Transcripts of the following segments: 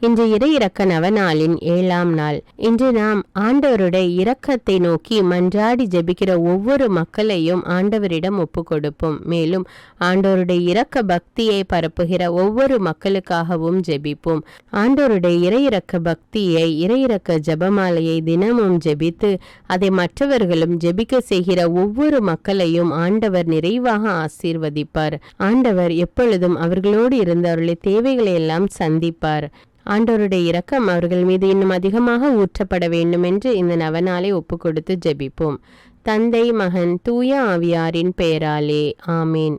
இன்று இறை இறக்க நவநாளின் ஏழாம் நாள். இன்று நாம் ஆண்டவருடைய இரக்கத்தை நோக்கி மன்றாடி ஜெபிக்கிற ஒவ்வொரு மக்களையும் ஆண்டவரிடம் ஒப்பு கொடுப்போம் மேலும் ஆண்டவருடைய இரக்க பக்தியை பரப்புகிற ஒவ்வொரு மக்களுக்காகவும் ஜெபிப்போம். ஆண்டவருடைய இறை பக்தியை இறை இறக்க ஜெபமாலையை தினமும் ஜெபித்து அதை மற்றவர்களும் ஜெபிக்க செய்கிற ஒவ்வொரு மக்களையும் ஆண்டவர் நிறைவாக ஆசீர்வதிப்பார். ஆண்டவர் எப்பொழுதும் அவர்களோடு இருந்து அவர்களுடைய தேவைகளை எல்லாம் சந்திப்பார். ஆண்டவருடைய இரக்கம் அவர்கள் மீது இன்னும் அதிகமாக ஊற்றப்பட வேண்டும் என்று இந்த நவநாளை ஒப்பு கொடுத்து ஜெபிப்போம். தந்தை மகன் தூய ஆவியாரின் பெயராலே. ஆமேன்.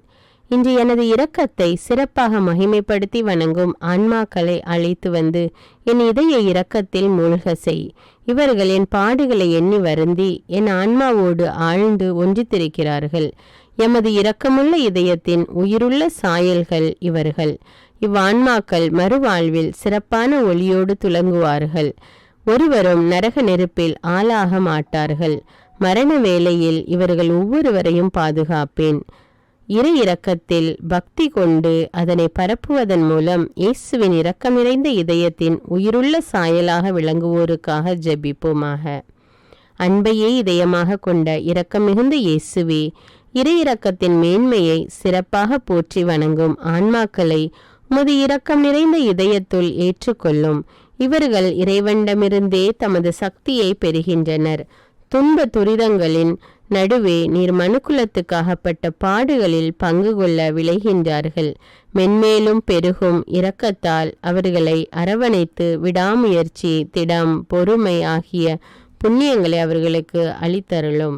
இன்று எனது இரக்கத்தை சிறப்பாக மகிமைப்படுத்தி வணங்கும் ஆன்மாக்களை அழைத்து வந்து என் இதய இரக்கத்தில் மூழ்க செய். இவர்கள் என் பாடுகளை எண்ணி வருந்தி என் ஆன்மாவோடு ஆழ்ந்து ஒன்றித்திருக்கிறார்கள். எமது இரக்கமுள்ள இதயத்தின் உயிருள்ள சாயல்கள் இவர்கள். இவ்வான்மாக்கள் மறுவாழ்வில் சிறப்பான ஒளியோடு துலங்குவார்கள். ஒருவரும் நரக நெருப்பில் ஆளாக மாட்டார்கள். மரண வேளையில் இவர்கள் ஒவ்வொருவரையும் பாதுகாப்பேன். இரு இரக்கத்தில் பக்தி கொண்டு அதனை பரப்புவதன் மூலம் இயேசுவின் இரக்கம் நிறைந்த இதயத்தின் உயிருள்ள சாயலாக விளங்குவோருக்காக ஜெபிப்போமாக. அன்பையே இதயமாக கொண்ட இரக்கம் மிகுந்த இயேசுவே இரு இரக்கத்தின் மேன்மையை சிறப்பாக போற்றி வணங்கும் ஆன்மாக்களை உமது இரக்கம் நிறைந்த இதயத்துள் ஏற்றுக்கொள்ளும். இவர்கள் இறைவண்டமிருந்தே தமது சக்தியை பெறுகின்றனர். துன்ப துரிதங்களின் நடுவே நீர் மனுக்குலத்துக்காகப்பட்ட பாடுகளில் பங்கு கொள்ள விளைகின்றார்கள். மென்மேலும் பெருகும் இரக்கத்தால் அவர்களை அரவணைத்து விடாமுயற்சி திடம் பொறுமை ஆகிய புண்ணியங்களை அவர்களுக்கு அளித்தருளும்.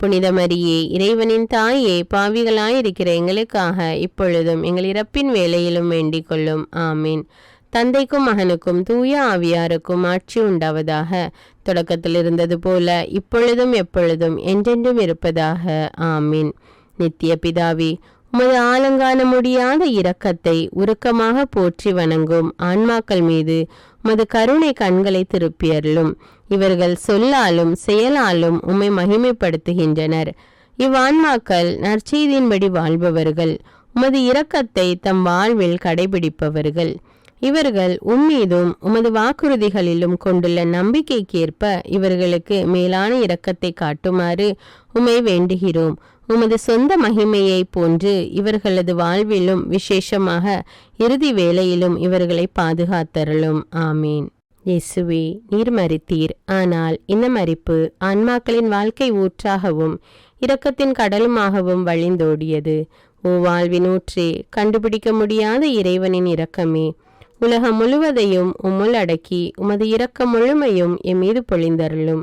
புனித மரியே இறைவனின் தாயே பாவிகளாயிருக்கிற எங்களுக்காக இப்பொழுதும் எங்கள் இறப்பின் வேலையிலும் வேண்டிக் கொள்ளும். ஆமீன். தந்தைக்கும் மகனுக்கும் தூய ஆவியாருக்கும் ஆட்சி உண்டாவதாக. தொடக்கத்தில் இருந்தது போல இப்பொழுதும் எப்பொழுதும் என்றென்றும் இருப்பதாக. ஆமீன். நித்திய பிதாவி உமது ஆலங்கான முடியாத இரக்கத்தை உருக்கமாக போற்றி வணங்கும் ஆன்மாக்கள் மீது உமது கருணை கண்களை திருப்பியருளும். இவர்கள் சொல்லாலும் செயலாலும் உம்மை மகிமைப்படுத்துகின்றனர். இவ்வான்மாக்கள் நற்செய்தியின்படி வாழ்பவர்கள் உமது இரக்கத்தை தம் வாழ்வில் கடைபிடிப்பவர்கள். இவர்கள் உம்மீதும் உமது வாக்குறுதிகளிலும் கொண்டுள்ள நம்பிக்கைக்கேற்ப இவர்களுக்கு மேலான இரக்கத்தை காட்டுமாறு உமை வேண்டுகிறோம். உமது சொந்த மகிமையை போன்று இவர்களது வாழ்விலும் விசேஷமாக இறுதி வேளையிலும் இவர்களை பாதுகாத்தருளும். ஆமீன். இயேசுவே நீர் மறித்தீர் ஆனால் இந்த மறிப்பு ஆன்மாக்களின் வாழ்க்கை ஊற்றாகவும் இரக்கத்தின் கடலுமாகவும் வழிந்தோடியது. ஓ வாழ்வினூற்றே கண்டுபிடிக்க முடியாத இறைவனின் இரக்கமே. உலகம் முழுவதையும் உம்முள் அடக்கி உமது இரக்கம் முழுமையும் எம்மீது பொழிந்தருளும்.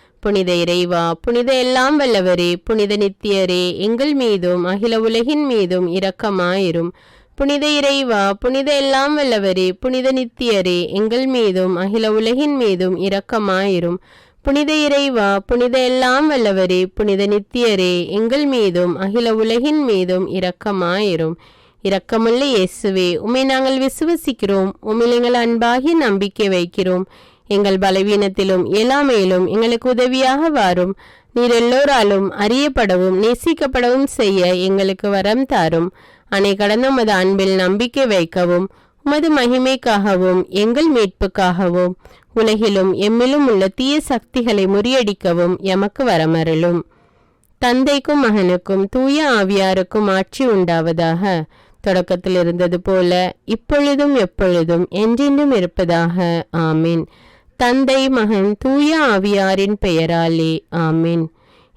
புனித இறைவா புனித எல்லாம் வல்லவரே புனித நித்தியரே எங்கள் மீதும் அகில உலகின் மீதும் இரக்கமாயிரும். புனித இறைவா புனித எல்லாம் வல்லவரே புனித நித்தியரே எங்கள் மீதும் அகில உலகின் மீதும் இரக்கமாயிரும். புனித இறைவா புனித எல்லாம் வல்லவரே புனித நித்தியரே எங்கள் மீதும் அகில உலகின் மீதும் இரக்கமாயிரும். இரக்கமுள்ள இயேசுவே உமை நாங்கள் விசுவசிக்கிறோம். உம்மில் எங்கள் அன்பாகி நம்பிக்கை வைக்கிறோம். எங்கள் பலவீனத்திலும் இயலாமையிலும் எங்களுக்கு உதவியாக வாரும். நீர் எல்லோராலும் அறியப்படவும் நேசிக்கப்படவும் செய்ய எங்களுக்கு வரம் தாரும். அணை கடந்த உமது அன்பில் நம்பிக்கை வைக்கவும் உமது மகிமைக்காகவும் எங்கள் மீட்புக்காகவும் உலகிலும் எம்மிலும் உள்ள தீய சக்திகளை முறியடிக்கவும் எமக்கு வரமருளும். தந்தைக்கும் மகனுக்கும் தூய ஆவியாருக்கும் ஆட்சி உண்டாவதாக. தொடக்கத்தில் இருந்தது போல இப்பொழுதும் எப்பொழுதும் என்றென்றும் இருப்பதாக. ஆமீன். தந்தை மகன் தூய ஆவியாரின் பெயராலே. ஆமீன்.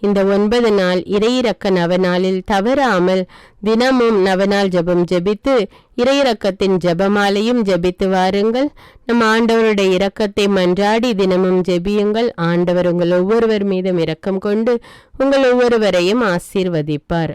இந்த ஒன்பது நாள் இறையிறக்க நவநாளில் தவறாமல் தினமும் நவநாள் ஜெபம் ஜெபித்து இறையிறக்கத்தின் ஜெபமாலையும் ஜெபித்து வாருங்கள். நம் ஆண்டவருடைய இரக்கத்தை மன்றாடி தினமும் ஜெபியுங்கள். ஆண்டவர் உங்கள் ஒவ்வொருவர் மீதும் இரக்கம் கொண்டு உங்கள் ஒவ்வொருவரையும் ஆசீர்வதிப்பார்.